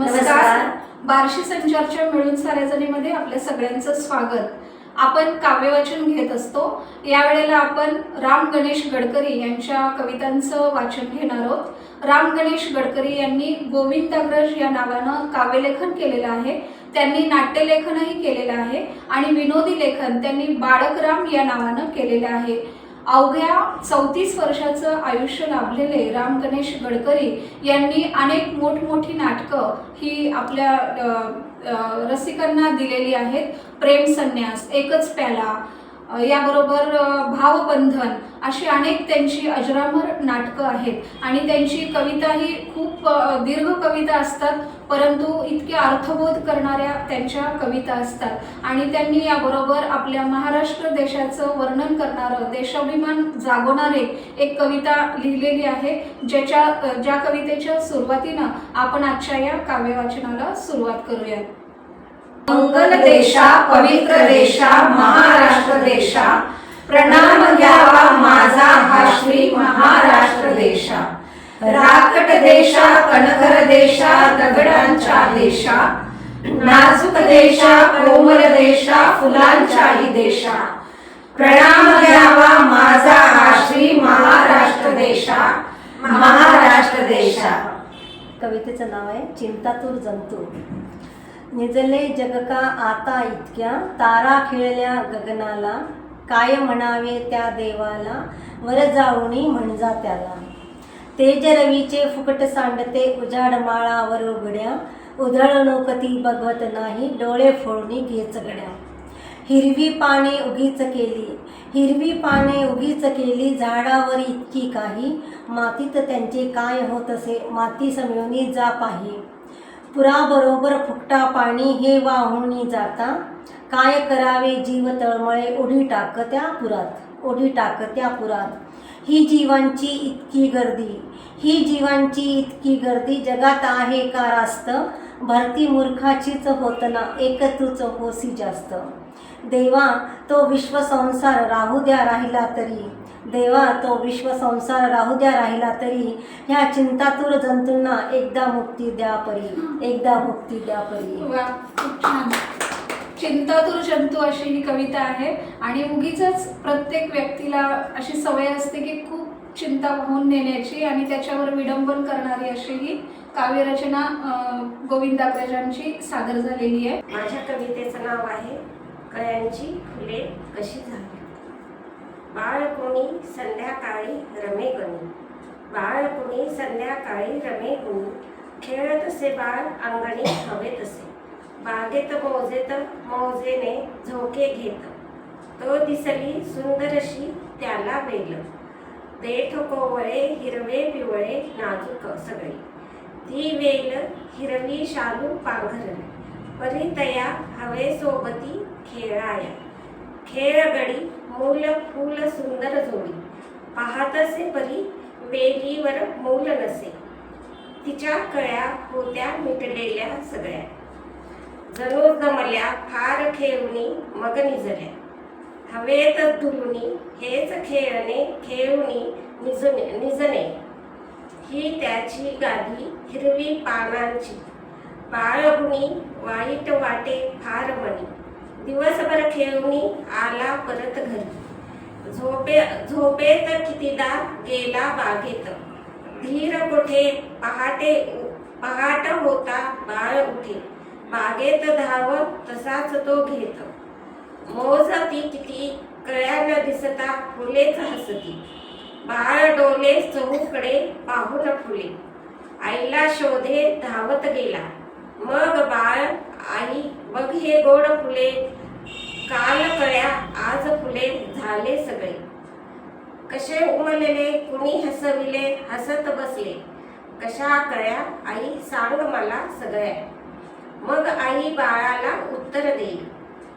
नमस्कार. बार्शी संचारच्या मिळून साऱ्या आपल्या सगळ्यांचं स्वागत. आपण काव्यवाचन घेत असतो. यावेळेला आपण राम गणेश गडकरी यांच्या कवितांचं वाचन घेणार आहोत. राम गणेश गडकरी यांनी गोविंदाग्रज या नावानं काव्यलेखन केलेलं आहे. त्यांनी नाट्यलेखनही केलेलं आहे. आणि विनोदी लेखन त्यांनी बाळकराम या नावानं केलेलं आहे. अवघ्या चौतीस वर्षाचं आयुष्य लाभलेले राम गणेश गडकरी यांनी अनेक मोठमोठी नाटकं ही आपल्या रसिकांना दिलेली आहेत. प्रेम संन्यास एकच प्याला याबरोबर भावबंधन अशी अनेक त्यांची अजरामर नाटकं आहेत. आणि त्यांची कविता ही खूप दीर्घ कविता असतात परंतु इतक्या अर्थबोध करणाऱ्या त्यांच्या कविता असतात. आणि त्यांनी याबरोबर आपल्या महाराष्ट्र देशाचं वर्णन करणारं देशाभिमान जागवणारे एक कविता लिहिलेली आहे ज्याच्या ज्या कवितेच्या सुरुवातीनं आपण आजच्या या काव्यवाचनाला सुरुवात करूयात. मंगल देशा पवित्र देशा महाराष्ट्र देशा. प्रणाम घ्यावा माझा हा श्री महाराष्ट्र देशा. राकट देशा कणखर देशा दगडांच्या देशा. नाजूक देशा कोमल देशा फुलांच्याही देशा. प्रणाम घ्यावा माझा हा श्री महाराष्ट्र देशा. महाराष्ट्र देशा. कवितेचं नाव आहे चिंतातूर जंतू. निजले जग का आता इतक्या तारा खिळल्या गगनाला. काय म्हणावे त्या देवाला? वर जाऊनी म्हणजा त्याला. तेज रवीचे फुकट सांडते उजाड माळावर उघड्या. उधळणूक ती बघवत नाही डोळे फोडणी घेच गड्या. हिरवी पाने उगीच केली. हिरवी पाने उगीच केली झाडावर इतकी काही. मातीत त्यांचे काय होत असे माती समयोनी जा पाही पुराबरोबर फुकटा पाणी हे वाहुनी जाता काय करावे जीव तळमळे उडी टाकत्या पुरात उडी टाकत्या पुरात. ही जीवांची इतकी गर्दी ही जीवांची इतकी गर्दी जगात आहे का रास्त? भरती मूर्खाचीच होत ना एक तूच होसी जास्त. देवा तो विश्वसंसार राहू द्या राहिला तरी. देवा तो विश्वसंसार राहू द्या राहिला तरी ह्या चिंतातूर जंतूंना एकदा मुक्ती द्या परी एकदा मुक्ती द्या परी. वा खूप छान. चिंतातूर जंतू अशी ही कविता आहे आणि उगीच प्रत्येक व्यक्तीला अशी सवय असते की खूप चिंता वाहून नेण्याची आणि त्याच्यावर विडंबन करणारी अशी ही काव्यरचना गोविंदाग्रजांची सादर झालेली आहे. माझ्या कवितेचं नाव आहे कळ्यांची फुले कशी झाली? बाळ कोणी संध्याकाळी रमे गणी बाळ कोणी संध्याकाळी रमे गुणी खेळत असे बाळ अंगणी हवे तसे बागेत मौजेत मौजेने झोके घेत. तो दिसली सुंदरशी त्याला वेल. देठ कोवळे हिरवे पिवळे नाजूक सगळे. ती वेल हिरवी शालू पांघरली. परितया हवेसोबती खेळाया. खेळगडी मौल मूल फूल सुंदर जोडी. पाहतसे परी वेलीवर मूल नसे. तिच्या कळ्या होत्या मिटलेल्या सगळ्या. जणू जमल्या फार खेळुनी मग निजल्या. हवेत धुरुनी हेच खेळणे खेळुनी निजने निजणे. ही त्याची गादी हिरवी पानांची. बाळगुणी वाईट वाटे फार मनी दिवसभर खेळूनी आला परत घरी. झोपे झोपेत कितीदा गेला बागेत. धीर कोठे? पहाटे पहाट होता बाळ उठे. बागेत धाव तसाच तो घेत. मोज ती किती कळ्यान दिसता फुलेच हसती. बाळ डोले चहूकडे पाहून फुले. आईला शोधे धावत गेला. मग बाळ आई बघ हे गोड फुले काल कळ्या आज फुले झाले सगळे. कसे उमलले कुणी हसविले हसत बसले. कशा कळ्या आई सांग मला सगळ्या. मग आई बाळाला उत्तर देईल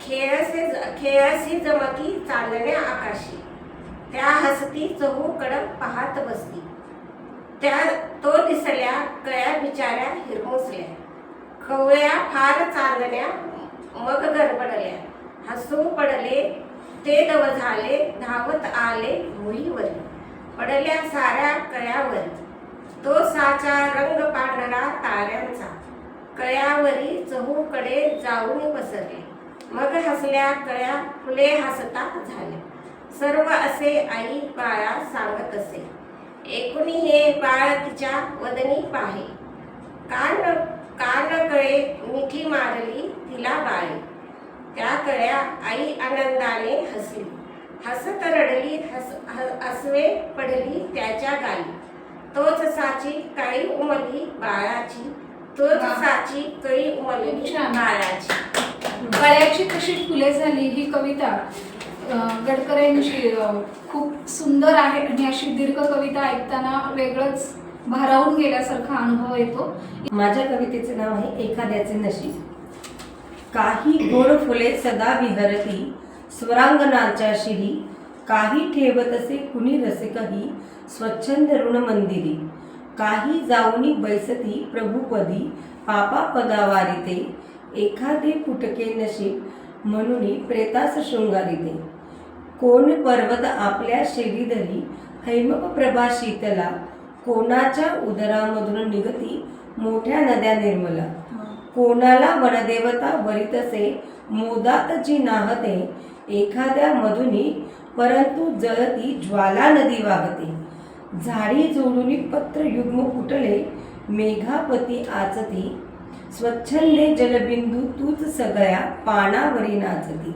खेळसे खेळसी जमकी चांदण्या आकाशी. त्या हसती चहूकड पाहत बसली त्या तो दिसल्या कळ्या बिचाऱ्या हिरमुसल्या. खवळ्या फार चांदण्या मग गडबडल्या हसू पडले ते दव झाले धावत आले मुलीवर. पडल्या साऱ्या कळ्यावर. तो साचा रंग पांढरा ताऱ्यांचा. कळ्यावरी चहूकडे जाऊन पसरले. मग हसल्या कळ्या फुले हसता झाले. सर्व असे आई बाळा सांगत असे. एकूणी हे बाळ तिच्या वदनी पाहे. कान कान कळे मिठी मारली तिला बाळे. त्या कळ्या आई आनंदाने हसली. हसत रडली हस हसवे पडली त्याच्या गाली. तोच साची काळी उमली बाळाची. तोच. साची कळी उमलली छान. बाळाची. गळ्याची कशी फुले झाली ही कविता? गडकऱ्यांची खूप सुंदर आहे आणि अशी दीर्घ कविता ऐकताना वेगळंच भारावून गेल्यासारखा अनुभव येतो. माझ्या कवितेचे नाव आहे एखाद्याचे नशीब. काही गोड फुले सदा विहरती स्वरांगणाच्या शिरी. काही ठेवत असे कुणी रसिकही स्वच्छंद ऋण मंदिरी. काही जाऊनी बैसती प्रभुपदी पापा पदावारिते. एखादे फुटके नशीब म्हणून प्रेतास शृंगारिते. कोण पर्वत आपल्या शेरीधरी हैमप प्रभा शीतला. कोणाच्या उदरामधून निगती मोठ्या नद्या निर्मला. कोणाला वनदेवता वरितसे मोदातची नाहते एखाद्या मधुनी परंतु जळती ज्वाला नदी वाहते. झाडी जोडून पत्र युग्म फुटले मेघापती आचती. स्वच्छंदे जलबिंदू तूच सगळ्या पानावरी नाचती.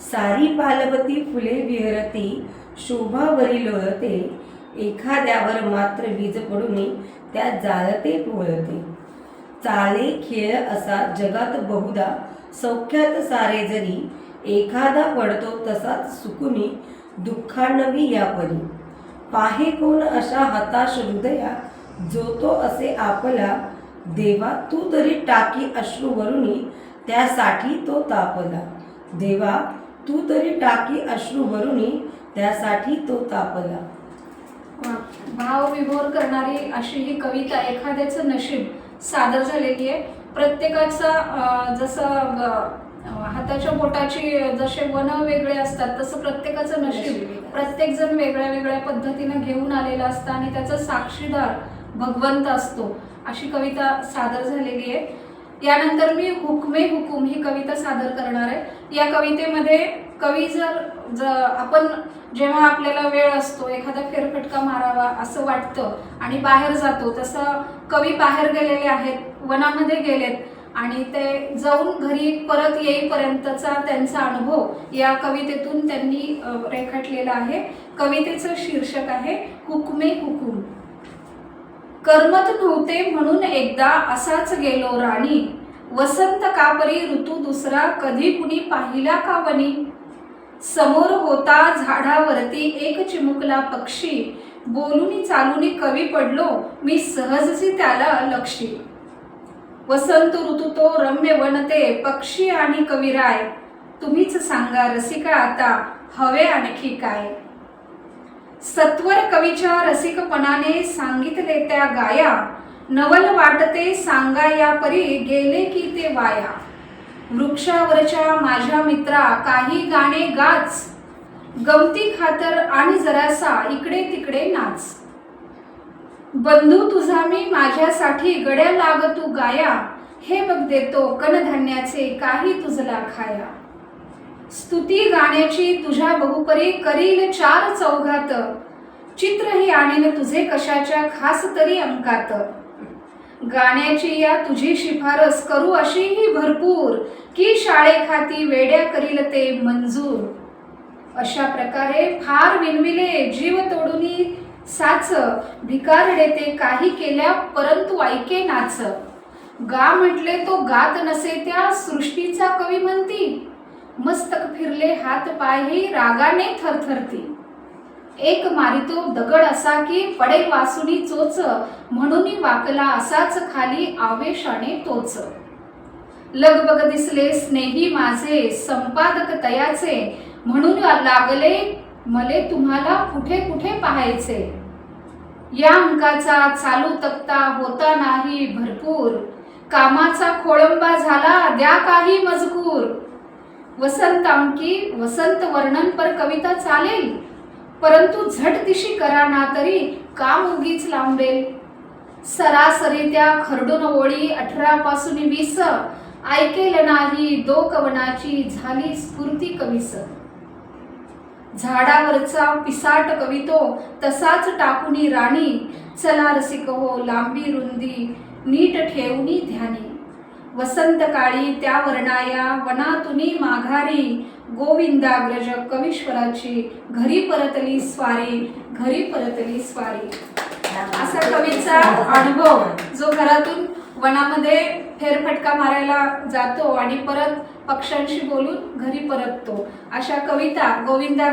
सारी पालवती फुले विहरती शोभावरी लोळते एखाद्यावर मात्र वीज पडून त्या जाळते पोळते चाले खेळ असा जगात बहुधा सौख्यात सारे जरी एखादा पडतो तसाच सुकुनी दुःखानवी या परी पाहे कोण अशा हताश हृदया जो तो असे आपला देवा तू तरी टाकी अश्रूवरुनी त्यासाठी तो तापला. देवा तू तरी टाकी अश्रूवरुनी त्यासाठी तो तापला. भाव विभोर करणारी अशी ही कविता एखाद्याचं नशीब सादर झालेली आहे. प्रत्येकाचा जसं हाताच्या बोटाची जसे वन वेगळे असतात तसं प्रत्येकाचं नशीब प्रत्येक जण वेगळ्या वेगळ्या पद्धतीनं घेऊन आलेला असतं आणि त्याचा साक्षीदार भगवंत असतो. अशी कविता सादर झालेली आहे. यानंतर मी हुकमे हुकुम ही कविता सादर करणार आहे. या कवितेमध्ये कवी जर ज आपण जेव्हा आपल्याला वेळ असतो एखादा फेरफटका मारावा असं वाटतं आणि बाहेर जातो तसं कवी बाहेर गेलेले आहेत वनामध्ये गेलेत आणि ते जाऊन घरी परत येईपर्यंतचा त्यांचा अनुभव या कवितेतून त्यांनी रेखाटलेला आहे. कवितेचं शीर्षक आहे हुकमे हुकूम. करमत नव्हते म्हणून एकदा असाच गेलो राणी. वसंत कापरी ऋतू दुसरा कधी कुणी पाहिला का वनी समोर होता झाडावरती एक चिमुकला पक्षी. बोलूनी चालूनी कवी पडलो मी सहजची त्याला लक्षी. वसंत ऋतू तो रम्य वनते पक्षी आणि कविराय तुम्हीच सांगा रसिका आता हवे आणखी काय? सत्वर कवीच्या रसिकपणाने सांगितले त्या गाया. नवल वाटते सांगा या परी गेले की ते वाया. वृक्षावरच्या माझ्या मित्रा काही गाणे गाच. गमती खातर आणि जरासा इकडे तिकडे नाच. बंधू तुझा मी माझ्यासाठी गड्या लाग तू गाया. हे बघ देतो कनधान्याचे काही तुझला खाया. स्तुती गाण्याची तुझ्या बहुपरी करील चार चौघात. चित्रही आणीन तुझे कशाच्या खास तरी अंकात. गाण्याची या तुझी शिफारस करू अशीही भरपूर. की शाळेखाती वेड्या करील ते मंजूर. अशा प्रकारे फार विनविले जीव तोडूनी साच भिकारडे ते काही केल्या परंतु ऐके नाच. गा म्हटले तो गात नसे त्या सृष्टीचा कवी म्हणती. मस्तक फिरले हात पायही रागाने थरथरती. एक मारितो दगड असा की पडे वासुनी चोच म्हणून वाकला असाच खाली आवेशाने तोच. लगबग दिसले स्नेही माझे संपादक तयाचे म्हणून लागले मले तुम्हाला कुठे कुठे पाहायचे? या अंकाचा चालू तक्ता होता नाही भरपूर. कामाचा खोळंबा झाला द्या काही मजकूर. वसंत अंकी वसंत वर्णन पर कविता चालेल? परंतु झट दिशी करा ना तरी काम उगीच लांबेल. सरासरी त्या खरडून ओळी अठरा पासून वीस. ऐकेल नाही दो कवनाची झाली स्फूर्ती कवीस झाडावरचा पिसाट कवितो तसाच टाकुनी राणी. चला रसिक हो लांबी रुंदी नीट ठेवणी ध्या वसंत काळी त्या वर्णाया वनातुनी माघारी गोविंदाग्रज कवीश्वराची घरी परतली स्वारी घरी परतली स्वारी. असा कवीचा अनुभव जो घरातून वनामध्ये फेरफटका मारायला जातो आणि परत पक्ष्यांशी बोलून घरी परततो. अशा कविता गोविंदा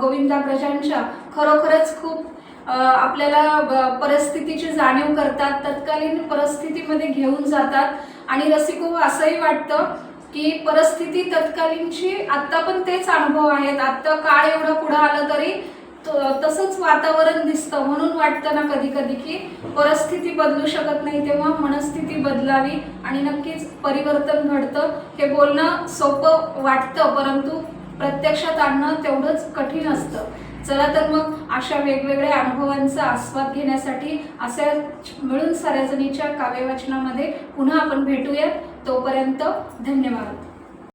गोविंदाग्रजांच्या खरोखरच खूप आपल्याला परिस्थितीची जाणीव करतात. तत्कालीन परिस्थितीमध्ये घेऊन जातात. आणि रसिको असंही वाटतं की परिस्थिती तत्कालीनची आत्ता पण तेच अनुभव आहेत. आत्ता काळ एवढं पुढं आलं तरी तसंच वातावरण दिसतं. म्हणून वाटतं ना कधी कधी की परिस्थिती बदलू शकत नाही तेव्हा मनस्थिती बदलावी आणि नक्कीच परिवर्तन घडतं. हे बोलणं सोपं वाटतं परंतु प्रत्यक्षात आणणं तेवढंच कठीण असतं. चला तर मग अशा वेगवेगळ्या अनुभवांचा आस्वाद घेण्यासाठी अशा मिळून साऱ्या जणीच्या काव्यवाचनामध्ये पुन्हा आपण भेटूयात. तोपर्यंत धन्यवाद.